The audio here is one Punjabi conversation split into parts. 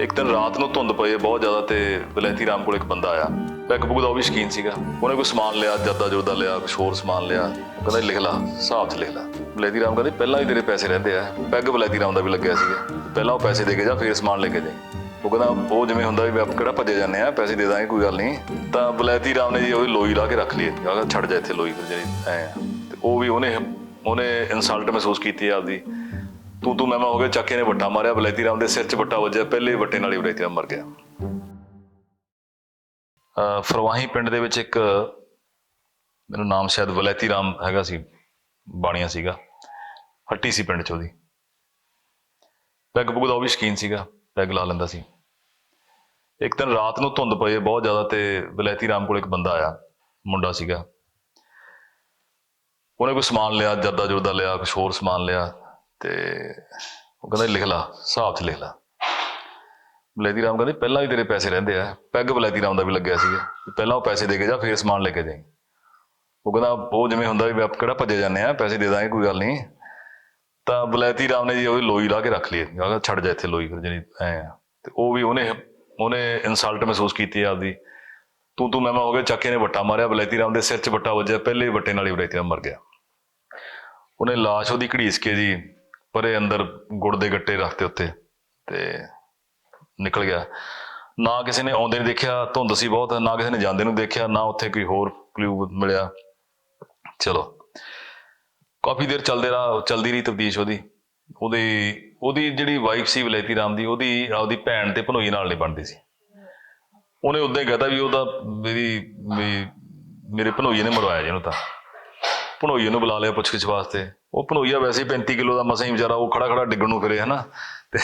ਇੱਕ ਦਿਨ ਰਾਤ ਨੂੰ ਧੁੰਦ ਪਈ ਬਹੁਤ ਜ਼ਿਆਦਾ ਤੇ ਵਿਲੈਤੀ ਰਾਮ ਕੋਲ ਇੱਕ ਬੰਦਾ ਆਇਆ। ਪੈਗ ਪੁਗ ਦਾ ਉਹ ਵੀ ਸ਼ਕੀਨ ਸੀਗਾ। ਉਹਨੇ ਕੋਈ ਸਮਾਨ ਲਿਆ ਜੱਦਾ ਜੋਦਾ ਲਿਆ ਕੁਛ ਹੋਰ ਸਮਾਨ ਲਿਆ। ਉਹ ਕਹਿੰਦਾ ਲਿਖ ਲਾ, ਹਿਸਾਬ 'ਚ ਲਿਖ ਲਾ। ਵਿਲੈਤੀ ਰਾਮ ਕਹਿੰਦੇ, ਪਹਿਲਾਂ ਹੀ ਤੇਰੇ ਪੈਸੇ ਰਹਿੰਦੇ ਆ। ਪੈਗ ਬਲੈਤੀ ਰਾਮ ਦਾ ਵੀ ਲੱਗਿਆ ਸੀਗਾ। ਪਹਿਲਾਂ ਉਹ ਪੈਸੇ ਦੇ ਕੇ ਜਾ, ਫਿਰ ਸਮਾਨ ਲੈ ਕੇ ਜਾਈ। ਉਹ ਕਹਿੰਦਾ, ਉਹ ਜਿਵੇਂ ਹੁੰਦਾ ਵੀ ਆਪ ਕਿਹੜਾ ਭੱਜੇ ਜਾਂਦੇ ਆ, ਪੈਸੇ ਦੇ ਦਾਂਗੇ, ਕੋਈ ਗੱਲ ਨਹੀਂ। ਤਾਂ ਬਲੈਤੀ ਰਾਮ ਨੇ ਜੀ ਉਹ ਲੋਈ ਲਾ ਕੇ ਰੱਖ ਲਈ। ਕਹਿੰਦਾ ਛੱਡ ਜਾ ਇੱਥੇ ਲੋਈ ਫਿਰ ਜਿਹੜੀ ਐ ਤੇ ਉਹ ਵੀ ਉਹਨੇ ਉਹਨੇ ਇਨਸਲਟ ਮਹਿਸੂਸ ਕੀਤੀ ਆਪਦੀ। ਤੂੰ ਤੂੰ ਮੈਂ ਮੈਂ ਹੋ ਗਿਆ, ਚੱਕੇ ਨੇ ਵੱਟਾ ਮਾਰਿਆ, ਬਲੈਤੀ ਰਾਮ ਦੇ ਸਿਰ 'ਚ ਵੱਟਾ ਵੱਜਿਆ, ਪਹਿਲੇ ਵੱਟੇ ਨਾਲ ਹੀ ਬਲੈਤੀ ਰਾਮ ਮਰ ਗਿਆ। ਅਹ ਫਰਵਾਹੀ ਪਿੰਡ ਦੇ ਵਿੱਚ ਇੱਕ, ਮੈਨੂੰ ਨਾਮ ਸ਼ਾਇਦ ਬਲੈਤੀ ਰਾਮ ਹੈਗਾ ਸੀ, ਬਾਣੀਆਂ ਸੀਗਾ, ਹੱਟੀ ਸੀ ਪਿੰਡ 'ਚ ਉਹਦੀ। ਪੈਗ ਪੁਗ ਦਾ ਉਹ ਵੀ ਸ਼ਕੀਨ ਸੀਗਾ, ਪੈਗ ਲਾ ਲੈਂਦਾ ਸੀ। ਇੱਕ ਦਿਨ ਰਾਤ ਨੂੰ ਧੁੰਦ ਪਈ ਬਹੁਤ ਜ਼ਿਆਦਾ ਤੇ ਬਲੈਤੀ ਰਾਮ ਕੋਲ ਇੱਕ ਬੰਦਾ ਆਇਆ, ਮੁੰਡਾ ਸੀਗਾ। ਉਹਨੇ ਕੋਈ ਸਮਾਨ ਲਿਆ ਜਰਦਾ ਜੁਰਦਾ ਲਿਆ ਕੁਛ ਹੋਰ ਸਮਾਨ ਲਿਆ ਤੇ ਉਹ ਕਹਿੰਦਾ ਲਿਖ ਲਾ, ਹਿਸਾਬ 'ਚ ਲਿਖ ਲਾ। ਬਲੈਤੀ ਰਾਮ ਕਹਿੰਦੇ, ਪਹਿਲਾਂ ਵੀ ਤੇਰੇ ਪੈਸੇ ਰਹਿੰਦੇ ਆ। ਪੈਗ ਬਲੈਤੀ ਰਾਮ ਦਾ ਵੀ ਲੱਗਿਆ ਸੀਗਾ ਪਹਿਲਾਂ ਉਹ ਪੈਸੇ ਦੇ ਕੇ ਜਾ, ਫੇਰ ਸਮਾਨ ਲੈ ਕੇ ਜਾਈ। ਉਹ ਕਹਿੰਦਾ, ਉਹ ਜਿਵੇਂ ਹੁੰਦਾ ਵੀ ਆਪ ਕਿਹੜਾ ਭੱਜੇ ਜਾਂਦੇ ਆ, ਪੈਸੇ ਦੇ ਦਾਂਗੇ, ਕੋਈ ਗੱਲ ਨਹੀਂ। ਤਾਂ ਬਲੈਤੀ ਰਾਮ ਨੇ ਜੀ ਉਹ ਲੋਈ ਲਾ ਕੇ ਰੱਖ ਲਈ। ਕਹਿੰਦਾ ਛੱਡ ਜਾ ਇੱਥੇ ਲੋਈ ਫਿਰ ਜਿਹੜੀ ਐ ਆ। ਤੇ ਉਹ ਵੀ ਉਹਨੇ ਉਹਨੇ ਇਨਸਲਟ ਮਹਿਸੂਸ ਕੀਤੀ ਆਪਦੀ। ਤੂੰ ਤੂੰ ਮੈਂ ਮੈਂ ਹੋ ਗਿਆ, ਚੱਕੇ ਨੇ ਵੱਟਾ ਮਾਰਿਆ। ਬਲੈਤੀ ਰਾਮ ਦੇ ਸਿਰ 'ਚ ਵੱਟਾ ਵੱਜਿਆ, ਪਹਿਲੇ ਵੱਟੇ ਨਾਲ ਹੀ ਬਲੈਤੀ ਰਾਮ ਮਰ ਗਿਆ। ਉਹਨੇ ਲਾਸ਼ ਉਹਦੀ ਘੜੀਸ ਕੇ ਜੀ ਪਰੇ ਅੰਦਰ ਗੁੜ ਦੇ ਗੱਟੇ ਰੱਖਤੇ ਉੱਤੇ ਤੇ ਨਿਕਲ ਗਿਆ। ਨਾ ਕਿਸੇ ਨੇ ਆਉਂਦੇ ਨੂੰ ਦੇਖਿਆ, ਧੁੰਦ ਸੀ ਬਹੁਤ, ਨਾ ਕਿਸੇ ਨੇ ਜਾਂਦੇ ਨੂੰ ਦੇਖਿਆ, ਨਾ ਉੱਥੇ ਕੋਈ ਹੋਰ ਕਲੂ ਮਿਲਿਆ। ਚਲੋ। ਕਾਫੀ ਦੇਰ ਚੱਲਦੇ ਰਹਾ, ਚਲਦੀ ਰਹੀ ਤਬਦੀਸ਼ ਉਹਦੀ। ਉਹਦੀ ਉਹਦੀ ਜਿਹੜੀ ਵਾਈਫ ਸੀ ਵਿਲੈਤੀ ਰਾਮ ਦੀ, ਉਹਦੀ, ਆਪਦੀ ਭੈਣ ਤੇ ਭਨੋਈ ਨਾਲ ਨਹੀਂ ਬਣਦੀ ਸੀ। ਉਹਨੇ ਉਦਾਂ ਹੀ ਕਹਤਾ ਵੀ ਉਹਦਾ ਮੇਰੀ, ਵੀ ਮੇਰੇ ਭਨੋਈਏ ਨੇ ਮਰਵਾਇਆ ਜੀ ਇਹਨੂੰ ਤਾਂ। ਭਣੋਈਏ ਨੂੰ ਬੁਲਾ ਲਿਆ ਪੁੱਛਗਿੱਛ ਵਾਸਤੇ। ਉਹ ਭਣੋਈਆ ਵੈਸੇ ਹੀ 35 ਕਿਲੋ ਦਾ ਮਸਾਂ ਹੀ ਵਿਚਾਰਾ, ਉਹ ਖੜਾ ਖੜਾ ਡਿੱਗਣ ਨੂੰ ਫਿਰੇ, ਹਨਾ? ਤੇ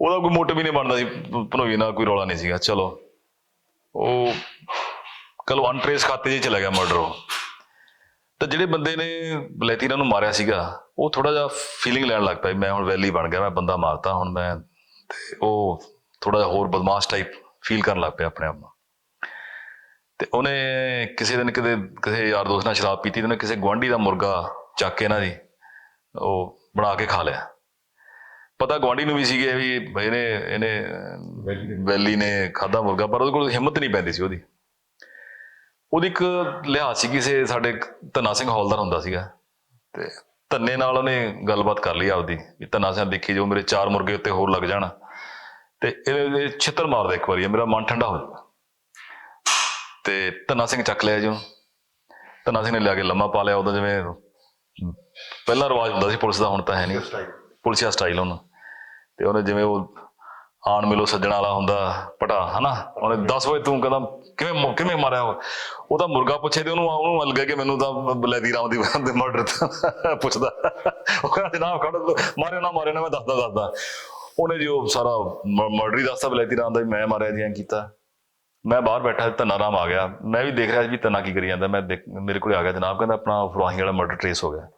ਉਹਦਾ ਕੋਈ ਮੋਟਿਵ ਹੀ ਨਹੀਂ ਬਣਦਾ ਸੀ, ਭਣੋਈਏ ਨਾਲ ਕੋਈ ਰੌਲਾ ਨਹੀਂ ਸੀਗਾ। ਚਲੋ, ਉਹ ਕਲੋ ਅਨਟ੍ਰੇਸ ਖਾਤੇ 'ਚ ਚਲਾ ਗਿਆ ਮਰਡਰ ਉਹ। ਤਾਂ ਜਿਹੜੇ ਬੰਦੇ ਨੇ ਬਲੈਤੀਰਾ ਨੂੰ ਮਾਰਿਆ ਸੀਗਾ, ਉਹ ਥੋੜਾ ਜਿਹਾ ਫੀਲਿੰਗ ਲੈਣ ਲੱਗ ਪਿਆ ਮੈਂ ਹੁਣ ਵੈਲੀ ਬਣ ਗਿਆ, ਮੈਂ ਬੰਦਾ ਮਾਰਤਾ ਹੁਣ ਮੈਂ, ਤੇ ਉਹ ਥੋੜਾ ਜਿਹਾ ਹੋਰ ਬਦਮਾਸ਼ ਟਾਈਪ ਫੀਲ ਕਰਨ ਲੱਗ ਪਿਆ ਆਪਣੇ ਆਪ ਨੂੰ। ਤੇ ਉਹਨੇ ਕਿਸੇ ਦਿਨ ਕਿਤੇ, ਕਿਸੇ ਯਾਰ ਦੋਸਤ ਨਾਲ ਸ਼ਰਾਬ ਪੀਤੀ ਤੇ ਉਹਨੇ ਕਿਸੇ ਗੁਆਂਢੀ ਦਾ ਮੁਰਗਾ ਚੱਕ ਕੇ ਨਾ ਜੀ ਉਹ ਬਣਾ ਕੇ ਖਾ ਲਿਆ। ਪਤਾ ਗੁਆਂਢੀ ਨੂੰ ਵੀ ਸੀਗੇ ਵੀ ਇਹਨੇ ਇਹਨੇ ਵੈਲੀ ਨੇ ਖਾਦਾ ਮੁਰਗਾ, ਪਰ ਉਹਦੇ ਕੋਲ ਹਿੰਮਤ ਨਹੀਂ ਪੈਂਦੀ ਸੀ ਉਹਦੀ। ਉਹਦੀ ਇੱਕ ਲਿਹਾਜ਼ ਸੀ ਕਿਸੇ ਸਾਡੇ ਧੰਨਾ ਸਿੰਘ ਹੌਲਦਾਰ ਹੁੰਦਾ ਸੀਗਾ। ਤੇ ਧੰਨੇ ਨਾਲ ਉਹਨੇ ਗੱਲਬਾਤ ਕਰ ਲਈ ਆਪਦੀ, ਵੀ ਧੰਨਾ ਸਿੰਘ ਦੇਖੀ ਜੋ ਮੇਰੇ ਚਾਰ ਮੁਰਗੇ ਉੱਤੇ ਹੋਰ ਲੱਗ ਜਾਣ। ਤੇ ਇਹ ਛਿੱਤਰ ਮਾਰਦਾ ਇੱਕ ਵਾਰੀ ਮੇਰਾ ਮਨ ਠੰਡਾ ਹੋ ਜਾਊਗਾ। ਤੇ ਧੰਨਾ ਸਿੰਘ ਚੱਕ ਲਿਆ ਜੀ ਉਹਨੂੰ। ਧੰਨਾ ਸਿੰਘ ਨੇ ਲਿਆ ਕੇ ਲੰਮਾ ਪਾ ਲਿਆ ਉਦੋਂ ਜਿਵੇਂ ਪਹਿਲਾਂ ਰਿਵਾਜ ਹੁੰਦਾ ਸੀ ਪੁਲਿਸ ਦਾ ਹੁਣ ਤਾਂ ਹੈ ਨਹੀਂ। ਪੁਲਿਸਿਆ ਸਟਾਈਲ ਉਹਨੂੰ। ਤੇ ਉਹਨੇ ਜਿਵੇਂ ਉਹ ਆਣ ਮਿਲੋ ਸੱਜਣ ਵਾਲਾ ਹੁੰਦਾ ਪਟਾ ਹਨਾ? ਉਹਨੇ 10 ਵਜੇ ਤੂੰ ਕਹਿੰਦਾ ਕਿਵੇਂ ਕਿਵੇਂ ਮਾਰਿਆ ਉਹ? ਤਾਂ ਮੁਰਗਾ ਪੁੱਛੇ ਤੇ ਉਹਨੂੰ ਉਹਨੂੰ ਲੱਗਾ ਕਿ ਮੈਨੂੰ ਤਾਂ ਬਲੈਦੀ ਰਾਮ ਦੀ ਦੇ ਮਰਡਰ ਤੋਂ ਪੁੱਛਦਾ। ਉਹ ਕਹਿੰਦਾ ਜਨਾਬ ਖੜ ਮਾਰਿਓ ਨਾ ਮਾਰਿਓ ਨਾ ਮੈਂ ਦੱਸਦਾ ਦੱਸਦਾ। ਉਹਨੇ ਜੀ ਉਹ ਸਾਰਾ ਮਰਡਰ ਹੀ ਦੱਸਦਾ ਬਲੈਦੀ ਰਾਮ ਦਾ ਮੈਂ ਮਾਰਿਆ ਜੀ ਕੀਤਾ। ਮੈਂ ਬਾਹਰ ਬੈਠਾ ਸੀ, ਧੰਨਾ ਰਾਮ ਆ ਗਿਆ। ਮੈਂ ਵੀ ਦੇਖ ਰਿਹਾ ਸੀ ਵੀ ਧੰਨਾ ਕੀ ਕਰੀ ਜਾਂਦਾ। ਮੈਂ ਮੇਰੇ ਕੋਲ ਆ ਗਿਆ ਜਨਾਬ ਕਹਿੰਦਾ ਆਪਣਾ ਫਰਵਾਹੀ ਵਾਲਾ ਮਰਡਰ ਟ੍ਰੇਸ ਹੋ ਗਿਆ।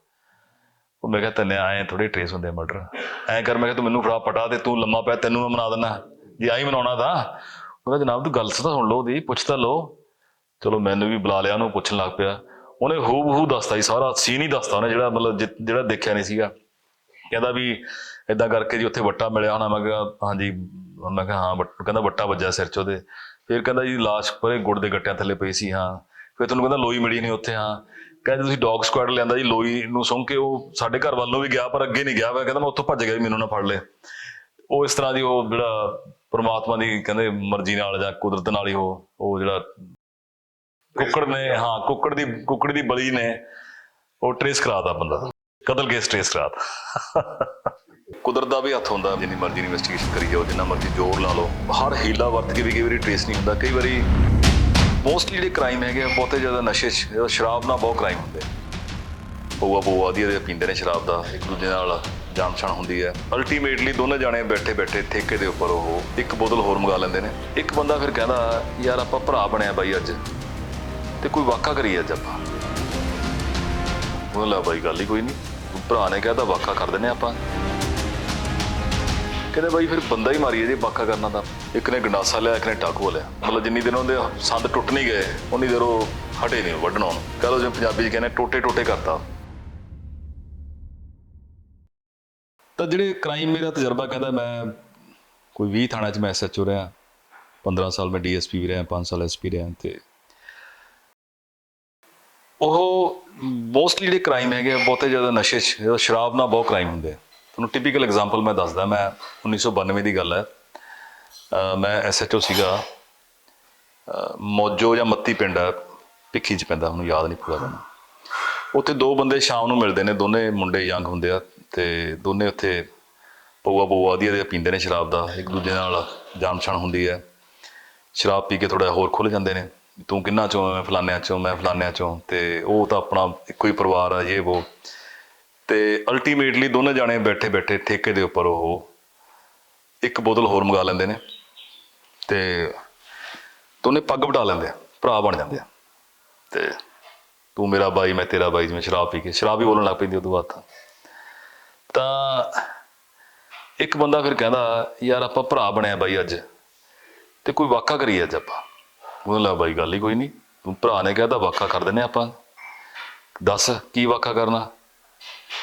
ਉਹ ਮੈਂ ਕਿਹਾ ਧੰਨਿਆ ਐ ਥੋੜੇ ਟ੍ਰੇਸ ਹੁੰਦੇ ਮਰਡਰ। ਐਂ ਕਰ ਮੈਂ ਕਿਹਾ ਤੂੰ ਮੈਨੂੰ ਫੜਾ ਪਟਾ ਤੇ ਤੂੰ ਲੰਮਾ ਪਿਆ ਤੈਨੂੰ ਮੈਂ ਮਨਾ ਦਿੰਦਾ। ਜੇ ਆਈ ਮਨਾਉਣਾ ਤਾਂ। ਕਹਿੰਦਾ ਜਨਾਬ ਤੂੰ ਗੱਲ ਤਾਂ ਸੁਣ ਲਓ ਉਹਦੀ ਪੁੱਛ ਤਾਂ ਲਓ। ਚਲੋ ਮੈਨੂੰ ਵੀ ਬੁਲਾ ਲਿਆ ਉਹਨੂੰ ਪੁੱਛਣ ਲੱਗ ਪਿਆ। ਉਹਨੇ ਹੂ ਬਹੂ ਦੱਸਤਾ ਸੀ ਸਾਰਾ ਸੀਨ ਹੀ ਦੱਸਤਾ ਉਹਨੇ ਜਿਹੜਾ ਮਤਲਬ ਜਿਹੜਾ ਦੇਖਿਆ ਨਹੀਂ ਸੀਗਾ। ਕਹਿੰਦਾ ਵੀ ਇਦਾਂ ਕਰਕੇ ਜੀ ਉੱਥੇ ਵੱਟਾ ਮਿਲਿਆ ਹੋਣਾ। ਮੈਂ ਕਿਹਾ ਹਾਂਜੀ ਮੈਂ ਕਿਹਾ ਹਾਂ ਕਹਿੰਦਾ ਵੱਟਾ ਵੱਜਿਆ ਸਿਰ 'ਚ ਉਹਦੇ। ਫਿਰ ਕਹਿੰਦਾ ਜੀ ਲਾਸ਼ ਪਰੇ ਗੁੜ ਦੇ ਗੱਟਿਆਂ ਥੱਲੇ ਪਈ ਸੀ, ਹਾਂ। ਫਿਰ ਤੁਹਾਨੂੰ ਕਹਿੰਦਾ ਲੋਈ ਮਿਲੀ ਨਹੀਂ ਉੱਥੇ, ਹਾਂ। ਕਹਿੰਦੇ ਤੁਸੀਂ ਡੌਗ ਸਕੁਆਡ ਲਿਆਂਦਾ ਜੀ, ਲੋਈ ਨੂੰ ਸੁੰਘ ਕੇ ਉਹ ਸਾਡੇ ਘਰ ਵੱਲ ਨੂੰ ਵੀ ਗਿਆ, ਪਰ ਅੱਗੇ ਨਹੀਂ ਗਿਆ। ਮੈਂ ਕਹਿੰਦਾ ਮੈਂ ਉੱਥੋਂ ਭੱਜ ਗਿਆ ਮੈਨੂੰ ਨਾ ਫੜ ਲੈ। ਉਹ ਇਸ ਤਰ੍ਹਾਂ ਦੀ ਉਹ ਜਿਹੜਾ ਪ੍ਰਮਾਤਮਾ ਦੀ ਕਹਿੰਦੇ ਮਰਜ਼ੀ ਨਾਲ ਜਾਂ ਕੁਦਰਤ ਨਾਲ ਹੀ ਉਹ ਉਹ ਜਿਹੜਾ ਕੁੱਕੜ ਨੇ, ਹਾਂ, ਕੁੱਕੜ ਦੀ ਕੁੱਕੜ ਦੀ ਬਲੀ ਨੇ, ਉਹ ਟ੍ਰੇਸ ਕਰਾਤਾ ਬੰਦਾ। ਕਤਲ ਕੇਸ ਟ੍ਰੇਸ ਕਰਾਤਾ। ਕੁਦਰਤ ਦਾ ਵੀ ਹੱਥ ਹੁੰਦਾ ਜਿੰਨੀ ਮਰਜ਼ੀ ਇਨਵੈਸਟੀਗੇਸ਼ਨ ਕਰੀ ਜਾਓ ਜਿੰਨਾ ਮਰਜ਼ੀ ਜ਼ੋਰ ਲਾ ਲਓ। ਹਰ ਹੀਲਾ ਵਰਤ ਕੇ ਵੀ ਕਈ ਵਾਰੀ ਟ੍ਰੇਸ ਨਹੀਂ ਹੁੰਦਾ। ਕਈ ਵਾਰੀ ਮੋਸਟਲੀ ਜਿਹੜੇ ਕ੍ਰਾਈਮ ਹੈਗੇ ਆ, ਬਹੁਤੇ ਜ਼ਿਆਦਾ ਨਸ਼ੇ ਸ਼ਰਾਬ ਨਾਲ ਬਹੁਤ ਕ੍ਰਾਈਮ ਹੁੰਦੇ ਬੂਆ ਬੂਆ ਦੀ ਪੀਂਦੇ ਨੇ ਸ਼ਰਾਬ ਦਾ ਇੱਕ ਦੂਜੇ ਨਾਲ ਜਾਣ ਪਛਾਣ ਹੁੰਦੀ ਹੈ। ਅਲਟੀਮੇਟਲੀ ਦੋਨੇ ਜਾਣੇ ਬੈਠੇ ਬੈਠੇ ਠੇਕੇ ਦੇ ਉੱਪਰ ਉਹ ਇੱਕ ਬੋਤਲ ਹੋਰ ਮੰਗਾ ਲੈਂਦੇ ਨੇ। ਇੱਕ ਬੰਦਾ ਫਿਰ ਕਹਿੰਦਾ ਯਾਰ ਆਪਾਂ ਭਰਾ ਬਣਿਆ ਬਾਈ ਅੱਜ। ਤੇ ਕੋਈ ਵਾਕਾ ਕਰੀ ਅੱਜ ਆਪਾਂ? ਉਹ ਲਾ ਬਾਈ ਗੱਲ ਹੀ ਕੋਈ ਨਹੀਂ। ਭਰਾ ਨੇ ਕਹਿਤਾ ਵਾਕਾ ਕਰ ਦਿੰਨੇ ਆਪਾਂ। ਕਹਿੰਦੇ ਬਾਈ ਫਿਰ ਬੰਦਾ ਹੀ ਮਾਰੀਏ ਜੇ ਵਾਕਾ ਕਰਨਾ ਤਾਂ। ਇੱਕ ਨੇ ਗੰਡਾਸਾ ਲਿਆ ਇੱਕ ਨੇ ਟਾਕੂ ਲਿਆ। ਮਤਲਬ ਜਿੰਨੀ ਦਿਨ ਉਹਦੇ ਸੰਦ ਟੁੱਟ ਨਹੀਂ ਗਏ ਉਨੀ ਦੇਰ ਉਹ ਹਟੇ ਨਹੀਂ ਵੱਢਣੋਂ ਕਹ ਲਓ ਜਿਵੇਂ ਪੰਜਾਬੀ ਚ ਕਹਿੰਦੇ ਟੋਟੇ ਟੋਟੇ ਕਰਤਾ। ਤਾਂ ਜਿਹੜੇ ਕ੍ਰਾਈਮ ਮੇਰਾ ਤਜਰਬਾ ਕਹਿੰਦਾ ਮੈਂ ਕੋਈ 20 ਥਾਣਿਆਂ 'ਚ ਮੈਂ ਐਸਐਚਓ ਰਿਹਾ 15 ਸਾਲ ਮੈਂ ਡੀਐਸਪੀ ਵੀ ਰਿਹਾ 5 ਸਾਲ ਐਸਪੀ ਰਿਹਾ ਤੇ ਉਹ ਮੋਸਟਲੀ ਜਿਹੜੇ ਕ੍ਰਾਈਮ ਹੈਗੇ ਆ, ਬਹੁਤੇ ਜ਼ਿਆਦਾ ਨਸ਼ੇ 'ਚ ਸ਼ਰਾਬ ਨਾਲ ਬਹੁਤ ਕ੍ਰਾਈਮ ਹੁੰਦੇ ਆ। ਤੁਹਾਨੂੰ ਟਿਪੀਕਲ ਐਗਜ਼ਾਮਪਲ ਮੈਂ ਦੱਸਦਾ, ਮੈਂ 1992 ਦੀ ਗੱਲ ਹੈ। ਅਹ ਮੈਂ ਐਸਐਚਓ ਸੀਗਾ। ਅਹ ਮੋਜੋ ਜਾਂ ਮੱਤੀ ਪਿੰਡ ਹੈ, ਭਿੱਖੀ 'ਚ ਪੈਂਦਾ, ਮੈਨੂੰ ਯਾਦ ਨਹੀਂ ਪੂਰਾ ਮੈਨੂੰ ਉੱਥੇ ਦੋ ਬੰਦੇ ਸ਼ਾਮ ਨੂੰ ਮਿਲਦੇ ਨੇ, ਦੋਨੇ ਮੁੰਡੇ ਯੰਗ ਹੁੰਦੇ ਆ ਤੇ ਦੋਨੇ ਉੱਥੇ ਪਊਆ ਪਊਆ ਦੀ ਦੇ ਪੀਂਦੇ ਨੇ ਸ਼ਰਾਬ ਦਾ, ਇੱਕ ਦੂਜੇ ਨਾਲ ਜਾਣ ਪਛਾਣ ਹੁੰਦੀ ਹੈ। ਸ਼ਰਾਬ ਪੀ ਕੇ ਥੋੜਾ ਹੋਰ ਖੁੱਲ ਜਾਂਦੇ ਨੇ, ਤੂੰ ਕਿੰਨਾ ਚੋਂ, ਮੈਂ ਫਲਾਨਿਆਂ ਚੋਂ, ਮੈਂ ਫਲਾਨਿਆਂ ਚੋਂ, ਤੇ ਉਹ ਤਾਂ ਆਪਣਾ ਇੱਕੋ ਹੀ ਪਰਿਵਾਰ ਆ, ਇਹ, ਉਹ। ਤੇ ਅਲਟੀਮੇਟਲੀ ਦੋਨੇ ਜਾਣੇ ਬੈਠੇ ਬੈਠੇ ਠੇਕੇ ਦੇ ਉੱਪਰ ਉਹ ਇੱਕ ਬੋਤਲ ਹੋਰ ਮੰਗਾ ਲੈਂਦੇ ਨੇ ਤੇ ਦੋਨੇ ਪੱਗ ਵਟਾ ਲੈਂਦੇ ਆ, ਭਰਾ ਬਣ ਜਾਂਦੇ ਆ। ਤੇ ਤੂੰ ਮੇਰਾ ਬਾਈ, ਮੈਂ ਤੇਰਾ ਬਾਈ, ਜਿਵੇਂ ਸ਼ਰਾਬ ਪੀ ਕੇ, ਸ਼ਰਾਬ ਹੀ ਬੋਲਣ ਲੱਗ ਪੈਂਦੀ ਉਦੋਂ ਬਾਅਦ ਤਾਂ। ਤਾਂ ਇੱਕ ਬੰਦਾ ਫਿਰ ਕਹਿੰਦਾ, ਯਾਰ ਆਪਾਂ ਭਰਾ ਬਣਿਆ ਬਾਈ ਅੱਜ ਤੇ ਕੋਈ ਵਾਕਾ ਕਰੀਏ ਅੱਜ ਆਪਾਂ? ਉਹਨੇ ਲਾ ਬਾਈ ਗੱਲ ਹੀ ਕੋਈ ਨਹੀਂ, ਤੂੰ ਭਰਾ ਨੇ ਕਹਿਤਾ ਵਾਕਾ ਕਰ ਦਿੰਨੇ ਆਪਾਂ। ਦੱਸ, ਕੀ ਵਾਕਾ ਕਰਨਾ?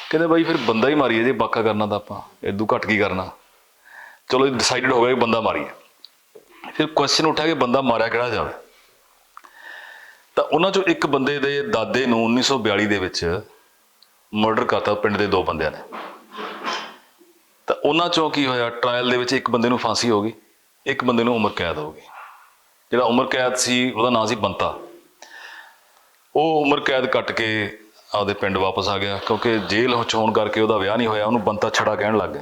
ਕਹਿੰਦੇ ਬਾਈ ਫਿਰ ਬੰਦਾ ਹੀ ਮਾਰੀਏ ਜੇ ਵਾਕਾ ਕਰਨਾ ਤਾਂ ਆਪਾਂ ਇਦੋਂ ਘੱਟ ਕੀ ਕਰਨਾ। ਚਲੋ ਡਿਸਾਈਡਡ ਹੋ ਗਿਆ ਕਿ ਬੰਦਾ ਮਾਰੀਏ। ਫਿਰ ਕੁਐਸਚਨ ਉੱਠਿਆ ਕਿ ਬੰਦਾ ਮਾਰਿਆ ਕਿਹੜਾ ਜਾਵੇ? ਤਾਂ ਉਹਨਾਂ ਚੋਂ ਇੱਕ ਬੰਦੇ ਦੇ ਦਾਦੇ ਨੂੰ 1942 ਦੇ ਵਿੱਚ ਮਰਡਰ ਕਰਤਾ ਪਿੰਡ ਦੇ ਦੋ ਬੰਦਿਆਂ ਨੇ। ਤਾਂ ਉਹਨਾਂ ਚੋਂ ਕੀ ਹੋਇਆ? ਟ੍ਰਾਇਲ ਦੇ ਵਿੱਚ ਇੱਕ ਬੰਦੇ ਨੂੰ ਫਾਂਸੀ ਹੋ ਗਈ, ਇੱਕ ਬੰਦੇ ਨੂੰ ਉਮਰ ਕੈਦ ਹੋ ਗਈ। ਜਿਹੜਾ ਉਮਰ ਕੈਦ ਸੀ, ਉਹਦਾ ਨਾਂ ਸੀ ਬੰਤਾ। ਉਹ ਉਮਰ ਕੈਦ ਕੱਟ ਕੇ ਆਪਦੇ ਪਿੰਡ ਵਾਪਸ ਆ ਗਿਆ, ਕਿਉਂਕਿ ਜੇਲ੍ਹ ਚ ਹੋਣ ਕਰਕੇ ਉਹਦਾ ਵਿਆਹ ਨਹੀਂ ਹੋਇਆ, ਉਹਨੂੰ ਬੰਤਾ ਛੜਾ ਕਹਿਣ ਲੱਗ ਗਏ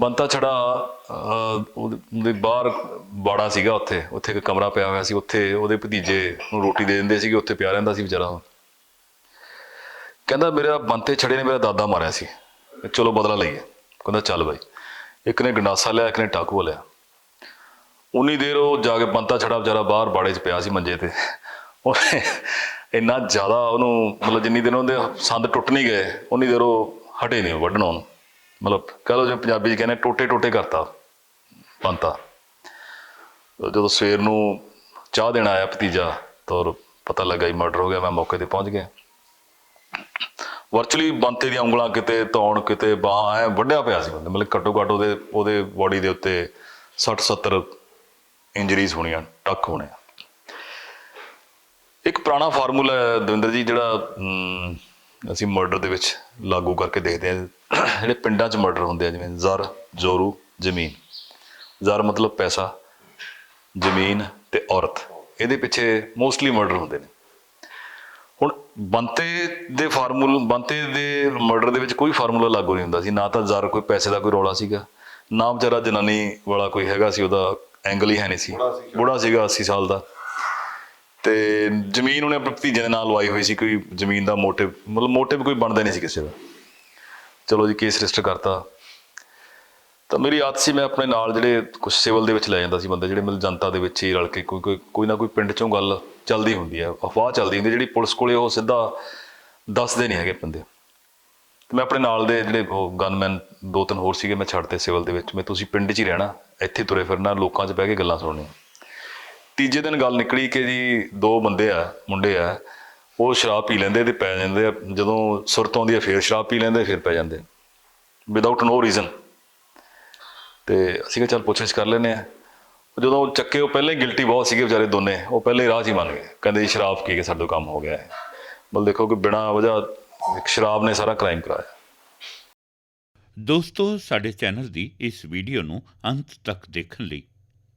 ਬੰਤਾ ਛੜਾ ਉਹਦੇ ਬਾਹਰ ਬਾੜਾ ਸੀਗਾ ਉੱਥੇ ਉੱਥੇ ਇੱਕ ਕਮਰਾ ਪਿਆ ਹੋਇਆ ਸੀ, ਉੱਥੇ ਉਹਦੇ ਭਤੀਜੇ ਨੂੰ ਰੋਟੀ ਦੇ ਦਿੰਦੇ ਸੀਗੇ, ਉੱਥੇ ਪਿਆ ਰਹਿੰਦਾ ਸੀ ਵਿਚਾਰਾ ਕਹਿੰਦਾ, ਮੇਰਾ ਬੰਤੇ ਛੜੇ ਨੇ, ਮੇਰਾ ਦਾਦਾ ਮਾਰਿਆ ਸੀ। ਚਲੋ, ਬਦਲਾ ਲਈਏ। ਕਹਿੰਦਾ, ਚੱਲ ਬਾਈ। ਇੱਕ ਨੇ ਗੰਡਾਸਾ ਲਿਆ, ਇੱਕ ਨੇ ਟਾਕੂ ਲਿਆ। ਉਨੀ ਦੇਰ ਉਹ ਜਾ ਕੇ ਬੰਤਾ ਛੜਾ ਵਿਚਾਰਾ ਬਾਹਰ ਬਾੜੇ 'ਚ ਪਿਆ ਸੀ ਮੰਜੇ ਤੇ। ਉਹਨੇ ਇੰਨਾ ਜ਼ਿਆਦਾ ਉਹਨੂੰ, ਮਤਲਬ ਜਿੰਨੀ ਦਿਨ ਉਹਦੇ ਸੰਦ ਟੁੱਟ ਨਹੀਂ ਗਏ, ਉਨੀ ਦੇਰ ਉਹ ਹਟੇ ਨਹੀਂ, ਵੱਢਣੋਂ ਨੂੰ ਮਤਲਬ ਕਹ ਲਓ ਜੇ ਪੰਜਾਬੀ 'ਚ ਕਹਿੰਦੇ ਟੋਟੇ ਟੋਟੇ ਕਰਤਾ, ਬੰਤਾ। ਜਦੋਂ ਸਵੇਰ ਨੂੰ ਚਾਹ ਦੇਣ ਆਇਆ ਭਤੀਜਾ, ਤਾਂ ਪਤਾ ਲੱਗਾ ਹੀ ਮਰਡਰ ਹੋ ਗਿਆ, ਮੈਂ ਮੌਕੇ ਤੇ ਪਹੁੰਚ ਗਿਆ। ਵਰਚੁਅਲੀ ਬੰਤੇ ਦੀਆਂ ਉਂਗਲਾਂ ਕਿਤੇ ਤੌਣ ਕਿਤੇ ਬਾਹ, ਐ ਵੱਡਿਆ ਪਿਆ ਸੀ ਬੰਦੇ ਮਤਲਬ ਘੱਟੋ ਘੱਟ ਉਹਦੇ ਉਹਦੇ ਬਾਡੀ ਦੇ ਉੱਤੇ 60 70 ਇੰਜਰੀਜ਼ ਹੋਣੀਆਂ, ਟੱਕ ਹੋਣੇ ਇੱਕ ਪੁਰਾਣਾ ਫਾਰਮੂਲਾ ਹੈ ਦਵਿੰਦਰ ਜੀ ਜਿਹੜਾ ਅਸੀਂ ਮਰਡਰ ਦੇ ਵਿੱਚ ਲਾਗੂ ਕਰਕੇ ਦੇਖਦੇ ਹਾਂ। ਜਿਹੜੇ ਪਿੰਡਾਂ 'ਚ ਮਰਡਰ ਹੁੰਦੇ ਆ ਜਿਵੇਂ ਜ਼ਰ ਜੋਰੂ ਜ਼ਮੀਨ। ਜ਼ਰ ਮਤਲਬ ਪੈਸਾ ਜ਼ਮੀਨ ਤੇ ਔਰਤ। ਇਹਦੇ ਪਿੱਛੇ ਮੋਸਟਲੀ ਮਰਡਰ ਹੁੰਦੇ ਨੇ। ਹੁਣ ਬੰਤੇ ਦੇ ਫਾਰਮੂਲ ਬੰਤੇ ਦੇ ਮਰਡਰ ਦੇ ਵਿੱਚ ਕੋਈ ਫਾਰਮੂਲਾ ਲਾਗੂ ਨਹੀਂ ਹੁੰਦਾ ਸੀ। ਨਾ ਤਾਂ ਜ਼ਰ ਕੋਈ ਪੈਸੇ ਦਾ ਕੋਈ ਰੌਲਾ ਸੀਗਾ ਨਾ ਵਿਚਾਰਾ ਜਨਾਨੀ ਵਾਲਾ ਕੋਈ ਹੈਗਾ ਸੀ ਉਹਦਾ ਐਂਗਲ ਹੀ ਹੈ ਨਹੀਂ ਸੀ। ਬੁੜਾ ਸੀਗਾ। 80 ਸਾਲ ਦਾ। ਤੇ ਜ਼ਮੀਨ ਉਹਨੇ ਆਪਣੇ ਭਤੀਜੇ ਦੇ ਨਾਲ ਲਵਾਈ ਹੋਈ ਸੀ, ਕੋਈ ਜ਼ਮੀਨ ਦਾ ਮੋਟਿਵ, ਮਤਲਬ ਮੋਟਿਵ ਕੋਈ ਬਣਦਾ ਨਹੀਂ ਸੀ ਕਿਸੇ ਦਾ। ਚਲੋ ਜੀ ਕੇਸ ਰਜਿਸਟਰ ਕਰਤਾ। ਤਾਂ ਮੇਰੀ ਆਦਤ ਸੀ, ਮੈਂ ਆਪਣੇ ਨਾਲ ਜਿਹੜੇ ਕੁਝ ਸਿਵਲ ਦੇ ਵਿੱਚ ਲੈ ਜਾਂਦਾ ਸੀ ਬੰਦੇ, ਜਿਹੜੇ ਮਤਲਬ ਜਨਤਾ ਦੇ ਵਿੱਚ ਹੀ ਰਲ ਕੇ ਕੋਈ ਕੋਈ ਕੋਈ ਨਾ ਕੋਈ ਪਿੰਡ ਚੋਂ ਗੱਲ ਚੱਲਦੀ ਹੁੰਦੀ ਹੈ ਅਫਵਾਹ ਚੱਲਦੀ ਹੁੰਦੀ ਜਿਹੜੀ ਪੁਲਿਸ ਕੋਲੇ ਉਹ ਸਿੱਧਾ ਦੱਸਦੇ ਨਹੀਂ ਹੈਗੇ ਬੰਦੇ। ਤੇ ਮੈਂ ਆਪਣੇ ਨਾਲ ਦੇ ਜਿਹੜੇ ਉਹ ਗਨਮੈਨ ਦੋ ਤਿੰਨ ਹੋਰ ਸੀਗੇ, ਮੈਂ ਛੱਡਤੇ ਸਿਵਲ ਦੇ ਵਿੱਚ, ਮੈਂ ਤੁਸੀਂ ਪਿੰਡ 'ਚ ਹੀ ਰਹਿਣਾ, ਇੱਥੇ ਤੁਰੇ ਫਿਰਨਾ, ਲੋਕਾਂ 'ਚ ਬਹਿ ਕੇ ਗੱਲਾਂ ਸੁਣਨੀਆਂ। ਤੀਜੇ ਦਿਨ ਗੱਲ ਨਿਕਲੀ ਕਿ ਜੀ ਦੋ ਬੰਦੇ ਆ, ਮੁੰਡੇ ਆ, ਉਹ ਸ਼ਰਾਬ ਪੀ ਲੈਂਦੇ ਤੇ ਪੈ ਜਾਂਦੇ ਆ। ਜਦੋਂ ਸੁਰਤ ਆਉਂਦੀ ਆ, ਫੇਰ ਸ਼ਰਾਬ ਪੀ ਲੈਂਦੇ, ਫਿਰ ਪੈ ਜਾਂਦੇ। ਵਿਦਆਊਟ ਨੋ ਰੀਜ਼ਨ ਤੇ ਅਸੀਂ ਕਿਹਾ, ਚੱਲ ਪੁੱਛਿਸ਼ ਕਰ ਲੈਨੇ ਆ। ਜਦੋਂ ਚੱਕੇ, ਉਹ ਪਹਿਲਾਂ ਹੀ ਗਿਲਟੀ ਬਹੁਤ ਸੀਗੇ ਵਿਚਾਰੇ ਦੋਨੇ। ਉਹ ਪਹਿਲੇ ਰਾਹ 'ਚ ਹੀ ਮੰਨ ਗਏ। ਕਹਿੰਦੇ ਜੀ, ਸ਼ਰਾਬ ਪੀ ਕੇ ਸਾਡਾ ਕੰਮ ਹੋ ਗਿਆ। ਹੈ ਮਤਲਬ ਦੇਖੋ ਕਿ ਬਿਨਾਂ ਵਜ੍ਹਾ ਇੱਕ ਸ਼ਰਾਬ ਨੇ ਸਾਰਾ ਕ੍ਰਾਈਮ ਕਰਾਇਆ। ਦੋਸਤੋ, ਸਾਡੇ ਚੈਨਲ ਦੀ ਇਸ ਵੀਡੀਓ ਨੂੰ ਅੰਤ ਤੱਕ ਦੇਖਣ ਲਈ